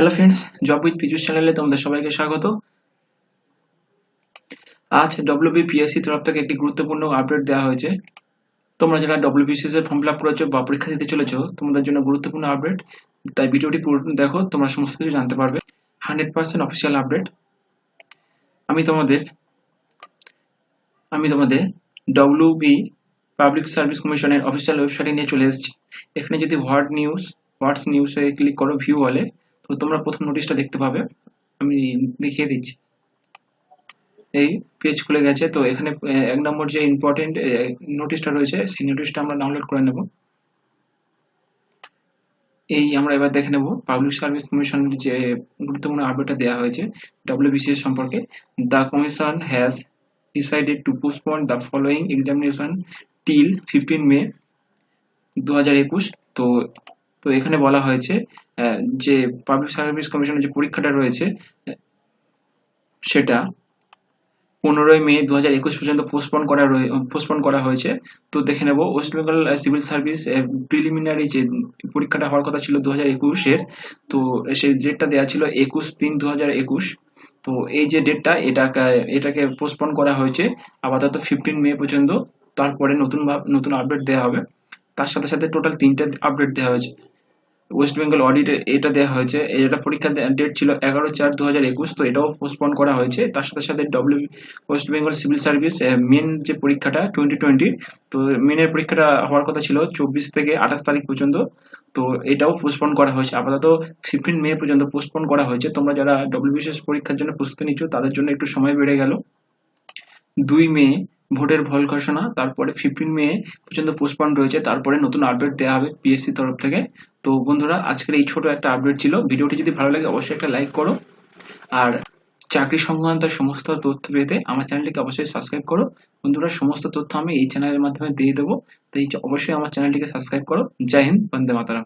Hello friends job with Pijush চ্যানেলে তোমাদের সবাইকে স্বাগত। আজ ডব্লিউবিপিএসসি তরফ থেকে একটি গুরুত্বপূর্ণ আপডেট দেওয়া হয়েছে। তোমরা যারা ডব্লিউবিসিএস এর ফর্ম ফিল আপ করেছ বা পরীক্ষা দিতে চলেছো, তোমাদের জন্য গুরুত্বপূর্ণ আপডেট তাই ভিডিওটি পুরো দেখো, তোমরা সমস্ত কিছু জানতে পারবে। হান্ড্রেড পার্সেন্ট অফিসিয়াল আপডেট আমি তোমাদের আমি তোমাদের ডব্লিউবি পাবলিক সার্ভিস কমিশনের অফিসিয়াল ওয়েবসাইটে নিয়ে চলে এসেছি। এখানে যদি হোয়াট নিউজ হোয়াটস নিউজে ক্লিক করো ভিউ হলে তো তোমরা প্রথম নোটিশটা দেখতে পাবে। আমি দেখিয়ে দিচ্ছি। এই পেজ খুলে গেছে, তো এখানে এক নম্বর যে ইম্পর্টেন্ট নোটিশটা রয়েছে, সেই নোটিশটা আমরা ডাউনলোড করে নেব। এই আমরা এবার দেখে নেব পাবলিক সার্ভিস কমিশনের যে গুরুত্বপূর্ণ আপডেটটা দেওয়া হয়েছে ডব্লিউবিসিএস সম্পর্কে the commission has decided to postpone the following examination till fifteen May দু হাজার একুশ। তো তো এখানে বলা হয়েছে যে পাবলিক সার্ভিস কমিশনের যে পরীক্ষাটা রয়েছে, সেটা পনেরোই মে দু হাজার একুশ পর্যন্ত পোস্টপন করা পোস্টপন করা হয়েছে। তো দেখে নেব West Bengal civil service preliminary যে পরীক্ষাটা হওয়ার কথা ছিল দু হাজার একুশের, তো সেই ডেটটা দেওয়া ছিল একুশ তিন দু হাজার একুশ। তো এই যে ডেটটা এটাকে এটাকে পোস্টপন করা হয়েছে, আপাতত ফিফটিন মে পর্যন্ত। তারপরে নতুন নতুন আপডেট দেওয়া হবে। তার সাথে সাথে টোটাল তিনটে আপডেট দেওয়া হয়েছে। ওয়েস্ট বেঙ্গল অডিট এটা দেওয়া হয়েছে। এটা পরীক্ষার ডেট ছিল এগারো চার দু হাজার একুশ, তো এটাও পোস্টপন করা হয়েছে। তার সাথে সাথে W West Bengal civil service main যে পরীক্ষাটা টোয়েন্টি টোয়েন্টি তো মেনের পরীক্ষাটা হওয়ার কথা ছিল চব্বিশ থেকে আঠাশ তারিখ পর্যন্ত, তো এটাও পোস্টপন করা হয়েছে। আপাতত ফিফটিন মে পর্যন্ত পোস্টপন করা হয়েছে। তোমরা যারা ডব্লিউবিসিএস পরীক্ষার জন্য প্রস্তুতি নিচ্ছ, তাদের জন্য একটু সময় বেড়ে গেল। দুই মে ভোটের ফল ঘোষণা তারপরে ফিফটিন মে পর্যন্ত পোস্টপন রয়েছে। তারপরে নতুন আপডেট দেওয়া হবে পিএসসি তরফ থেকে। তো বন্ধুরা, আজকের এই ছোট একটা আপডেট ছিল। ভিডিওটি যদি ভালো লাগে, অবশ্যই একটা লাইক করো। আর চাকরি সংক্রান্ত সমস্ত তথ্য পেতে আমার চ্যানেলটিকে অবশ্যই সাবস্ক্রাইব করো। বন্ধুরা, সমস্ত তথ্য আমি এই চ্যানেলের মাধ্যমে দিয়ে দেবো। তো এই অবশ্যই আমার চ্যানেলটিকে সাবস্ক্রাইব করো। জয় হিন্দ, বন্দে মাতারাম।